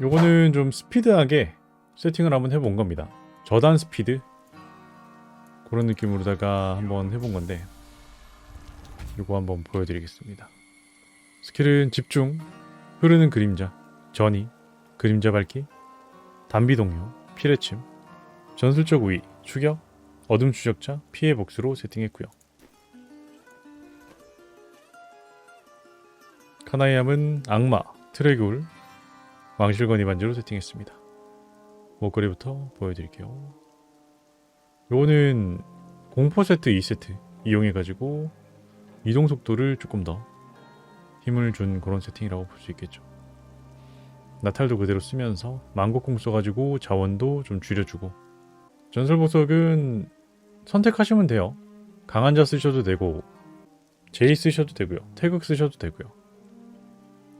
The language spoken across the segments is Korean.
요거는 좀 스피드하게 세팅을 한번 해본 겁니다. 저단 스피드 그런 느낌으로다가 한번 해본 건데 요거 한번 보여드리겠습니다. 스킬은 집중, 흐르는 그림자, 전이, 그림자 밝기, 단비 동료, 피레침, 전술적 우위, 추격, 어둠 추적자, 피해 복수로 세팅했고요. 카나이암은 악마, 트레굴, 왕실건이 반지로 세팅했습니다. 목걸이부터 보여드릴게요. 요거는 공포 세트 2세트 이용해가지고 이동 속도를 조금 더 힘을 준 그런 세팅이라고 볼 수 있겠죠. 나탈도 그대로 쓰면서 망곡궁 써가지고 자원도 좀 줄여주고 전설 보석은 선택하시면 돼요. 강한 자 쓰셔도 되고 제이 쓰셔도 되고요. 태극 쓰셔도 되고요.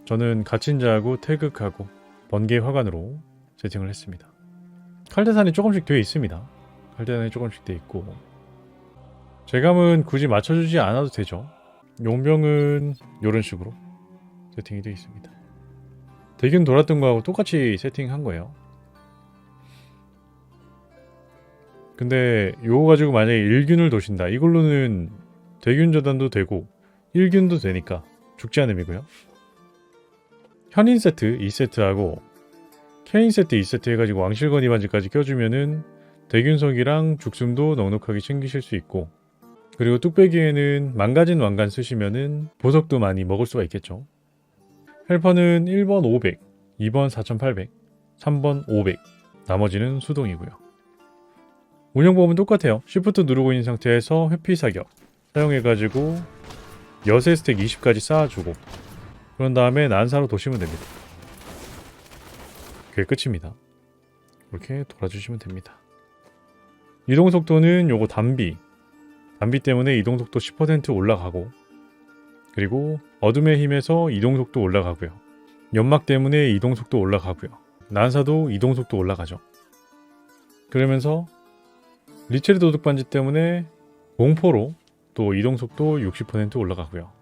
저는 갇힌 자하고 태극하고 번개 화관으로 세팅을 했습니다. 칼대산이 조금씩 되어 있습니다. 칼대산이 조금씩 되어 있고 제감은 굳이 맞춰주지 않아도 되죠. 용병은 이런 식으로 세팅이 되어 있습니다. 대균 돌았던 거하고 똑같이 세팅한 거예요. 근데 요거 가지고 만약에 1균을 도신다. 이걸로는 대균 저단도 되고 1균도 되니까 죽지 않음이고요. 현인 세트 2세트하고 케인 세트 2세트 해가지고 왕실건 이반지까지 껴주면은 대균석이랑 죽숨도 넉넉하게 챙기실 수 있고 그리고 뚝배기에는 망가진 왕관 쓰시면은 보석도 많이 먹을 수가 있겠죠. 헬퍼는 1번 500, 2번 4800, 3번 500, 나머지는 수동이고요. 운영법은 똑같아요. Shift 누르고 있는 상태에서 회피 사격 사용해가지고 여세 스택 20까지 쌓아주고 그런 다음에 난사로 도시면 됩니다. 그게 끝입니다. 이렇게 돌아주시면 됩니다. 이동 속도는 요거 단비 단비 때문에 이동 속도 10% 올라가고 그리고 어둠의 힘에서 이동 속도 올라가고요. 연막 때문에 이동 속도 올라가고요. 난사도 이동 속도 올라가죠. 그러면서 리체르 도둑 반지 때문에 공포로 또 이동 속도 60% 올라가고요.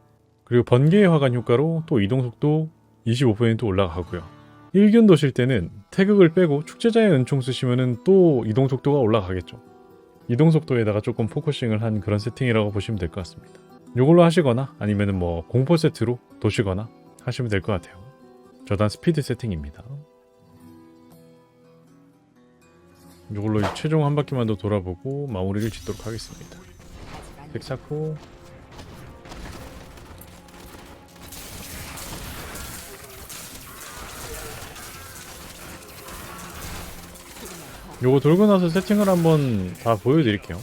그리고 번개의 화관 효과로 또 이동 속도 25% 올라가고요. 1균 도실 때는 태극을 빼고 축제자의 은총 쓰시면은 또 이동 속도가 올라가겠죠. 이동 속도에다가 조금 포커싱을 한 그런 세팅이라고 보시면 될 것 같습니다. 이걸로 하시거나 아니면은 뭐 공포 세트로 도시거나 하시면 될 것 같아요. 저단 스피드 세팅입니다. 이걸로 최종 한 바퀴만 더 돌아보고 마무리를 짓도록 하겠습니다. 색 쌓고 요거 돌고 나서 세팅을 한번 다 보여드릴게요.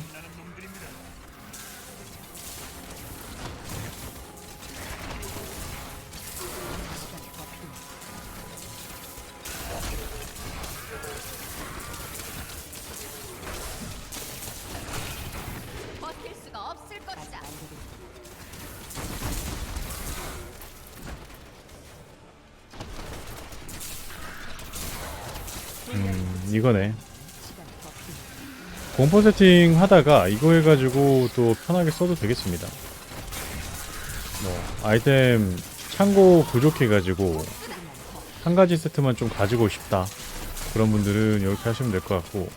음, 이거네. 공포 세팅 하다가 이거 해가지고 또 편하게 써도 되겠습니다. 뭐, 아이템 창고 부족해가지고 한 가지 세트만 좀 가지고 싶다. 그런 분들은 이렇게 하시면 될 것 같고.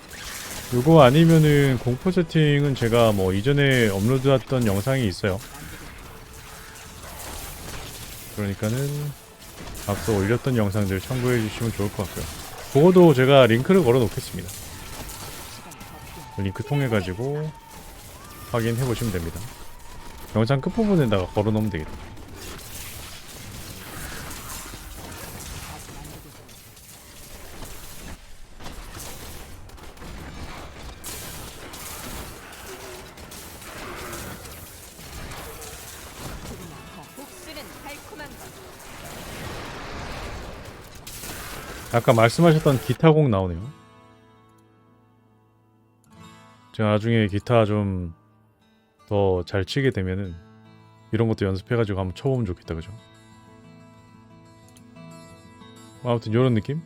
이거 아니면은 공포 세팅은 제가 뭐 이전에 업로드했던 영상이 있어요. 그러니까는 앞서 올렸던 영상들 참고해 주시면 좋을 것 같고요. 그거도 제가 링크를 걸어 놓겠습니다. 링크 통해 가지고 확인해 보시면 됩니다. 영상 끝부분에다가 걸어 놓으면 되겠다. 아까 말씀하셨던 기타곡 나오네요. 제가 나중에 기타 좀 더 잘 치게 되면은 이런 것도 연습해가지고 한번 쳐보면 좋겠다, 그죠? 아무튼 이런 느낌?